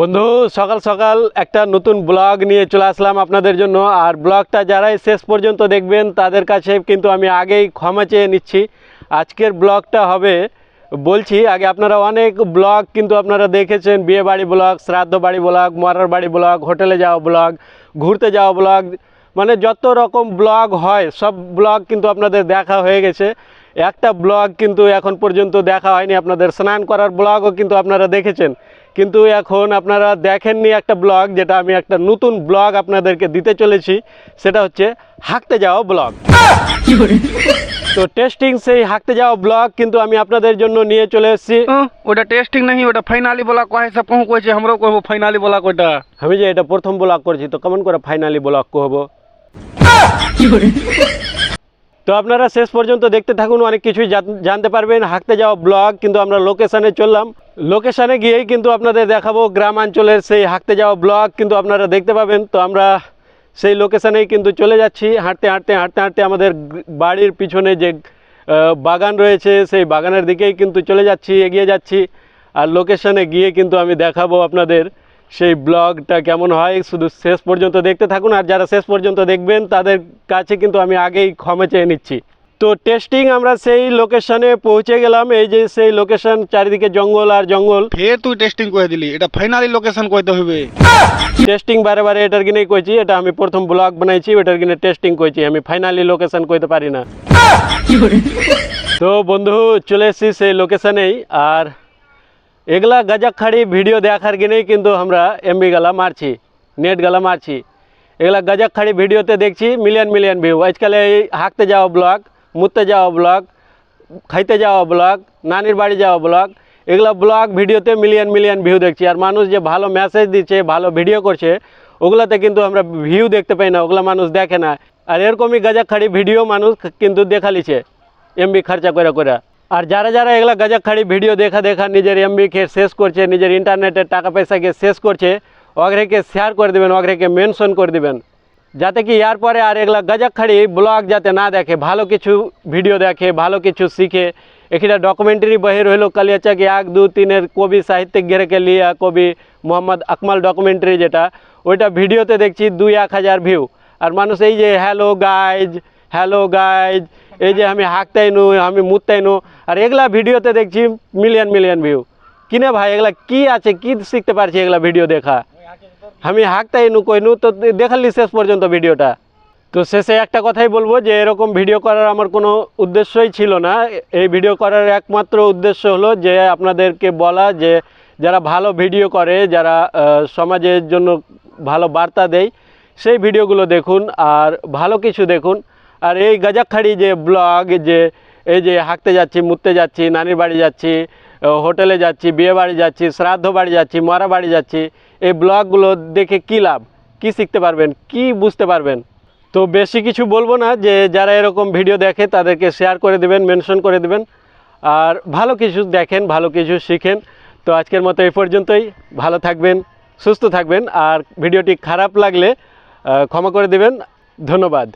বন্ধু, সকাল সকাল একটা নতুন ব্লগ নিয়ে চলে আসলাম আপনাদের জন্য। আর ব্লগটা যারাই শেষ পর্যন্ত দেখবেন, তাদের কাছে কিন্তু আমি আগেই ক্ষমা চেয়ে নিচ্ছি। আজকের ব্লগটা হবে, বলছি, আগে আপনারা অনেক ব্লগ কিন্তু আপনারা দেখেছেন। বিয়ে বাড়ি ব্লগ, শ্রাদ্ধ বাড়ি ব্লগ, মরার বাড়ি ব্লগ, হোটেলে যাওয়া ব্লগ, ঘুরতে যাওয়া ব্লগ মানে যত রকম ব্লগ হয়, সব ব্লগ কিন্তু আপনাদের দেখা হয়ে গেছে। একটা ব্লগ কিন্তু এখন পর্যন্ত দেখা হয়নি। আপনাদের স্নান করার ব্লগও কিন্তু আপনারা দেখেছেন। কিন্তু এখন আপনারা দেখেননি একটা ব্লগ যেটা আমি একটা নতুন ব্লগ আপনাদেরকে দিতে চলেছি। সেটা হচ্ছে হাঁকতে যাওয়া ব্লগ। তো টেস্টিং সেই হাঁকতে যাওয়া ব্লগ কিন্তু আমি আপনাদের জন্য নিয়ে চলে এসেছি। ওটা টেস্টিং নাহি ওটা ফাইনালি ব্লগ কয়? সব কোন কইছে আমরাও কইব ফাইনালি ব্লগ ওটা। আমি যে এটা প্রথম ব্লগ করছি তো কেমন করে ফাইনালি ব্লগ কহব তো আপনারা শেষ পর্যন্ত দেখতে থাকুন, অনেক কিছুই জান- জানতে পারবেন। হাঁকতে যাওয়া ব্লগ, কিন্তু আমরা লোকেশানে চললাম। লোকেশানে গিয়েই কিন্তু আপনাদের দেখাবো গ্রামাঞ্চলের সেই হাঁকতে যাওয়া ব্লগ, কিন্তু আপনারা দেখতে পাবেন। তো আমরা সেই লোকেশানেই কিন্তু চলে যাচ্ছি। হাঁটতে হাঁটতে হাঁটতে হাঁটতে আমাদের বাড়ির পিছনে যে বাগান রয়েছে, সেই বাগানের দিকেই কিন্তু চলে যাচ্ছি, এগিয়ে যাচ্ছি। আর লোকেশানে গিয়ে কিন্তু আমি দেখাবো আপনাদের সেই ব্লগটা কেমন হয় শুধু শেষ পর্যন্ত দেখতে থাকুন আর যারা শেষ পর্যন্ত দেখবেন তাদের কাছে কিন্তু আমি আগেই ক্ষমা চেয়ে নিচ্ছি। তো টেস্টিং আমরা সেই লোকেশনে পৌঁছে গেলাম এই যে সেই লোকেশন চারিদিকে জঙ্গল আর জঙ্গল। ফের তুই টেস্টিং কই দিলি এটা ফাইনালি লোকেশন কইতে হইবে টেস্টিং বারে বারে এটার কিনেই কইছি এটা আমি প্রথম ব্লগ বানাইছি এটার কিনে টেস্টিং কইছি আমি ফাইনালি লোকেশন কইতে পারি না। তো বন্ধু চলে এসেছি সেই লোকেশনেই আর এগুলা গাজা খাড়ি ভিডিও দেখার কিনেই কিন্তু আমরা এমবি গালা মারছি, নেট গালা মারছি। এগুলা গাজা খাড়ি ভিডিওতে দেখছি মিলিয়ন মিলিয়ন ভিউ আজকাল এই হাঁকতে যাওয়া ব্লগ মুততে যাওয়া ব্লগ খাইতে যাওয়া ব্লগ নানির বাড়ি যাওয়া ব্লগ এগুলা ব্লগ ভিডিওতে মিলিয়ন মিলিয়ন ভিউ দেখছি। আর মানুষ যে ভালো মেসেজ দিচ্ছে, ভালো ভিডিও করছে, ওগুলাতে কিন্তু আমরা ভিউ দেখতে পাই না, ওগুলা মানুষ দেখে না। আর এরকমই গাজা খাড়ি ভিডিও মানুষ কিন্তু দেখালিছে এমবি খরচা করে করে আর যারা যারা এগুলা গাজাখাড়ি ভিডিও দেখা দেখা নিজের এমবি কে শেষ করছে, নিজের ইন্টারনেটের টাকা পয়সাকে শেষ করছে, অগ্রেকে শেয়ার করে দেবেন, অগ্রেকে মেনশন করে দিবেন। যাতে কি ইয়ার পরে আর এগুলা গজাখাড়ি ব্লগ যাতে না দেখে, ভালো কিছু ভিডিও দেখে, ভালো কিছু শিখে। এখানে ডকুমেন্টারি বহির হইল কালিয়াচা কি এক, দু, তিনের কবি সাহিত্যিক ঘেরেকে লিয়া, কবি মোহাম্মদ আকমাল ডকুমেন্টারি যেটা, ওইটা ভিডিওতে দেখছি দুই, এক হাজার ভিউ আর মানুষ এই যে হ্যালো গাইজ হ্যালো গাইজ এই যে আমি হাঁকতাই নু আমি মুততাই নু আর এগুলা ভিডিওতে দেখছি মিলিয়ন মিলিয়ন ভিউ কিনে ভাই, এগুলা কি আছে? কি শিখতে পারছি এগুলা ভিডিও দেখা? আমি হাঁকতাই নু কইনু তো দেখালি শেষ পর্যন্ত ভিডিওটা। তো শেষে একটা কথাই বলব যে, এরকম ভিডিও করার আমার কোনো উদ্দেশ্যই ছিল না। এই ভিডিও করার একমাত্র উদ্দেশ্য হলো যে, আপনাদেরকে বলা যে, যারা ভালো ভিডিও করে, যারা সমাজের জন্য ভালো বার্তা দেয়, সেই ভিডিওগুলো দেখুন আর ভালো কিছু দেখুন। আর এই গাজাখাড়ি যে ব্লগ যে, এই যে হাঁকতে যাচ্ছি, মুততে যাচ্ছি, নানির বাড়ি যাচ্ছি হোটেলে যাচ্ছি, বিয়ে বাড়ি যাচ্ছি, শ্রাদ্ধ বাড়ি যাচ্ছি, মরা বাড়ি যাচ্ছি, এই ব্লগগুলো দেখে কী লাভ? কী শিখতে পারবেন? কি বুঝতে পারবেন? তো বেশি কিছু বলব না, যে যারা এরকম ভিডিও দেখে তাদেরকে শেয়ার করে দেবেন, মেনশন করে দেবেন। আর ভালো কিছু দেখেন, ভালো কিছু শিখেন। তো আজকের মতো এই পর্যন্তই। ভালো থাকবেন, সুস্থ থাকবেন, আর ভিডিওটি খারাপ লাগলে ক্ষমা করে দেবেন। ধন্যবাদ।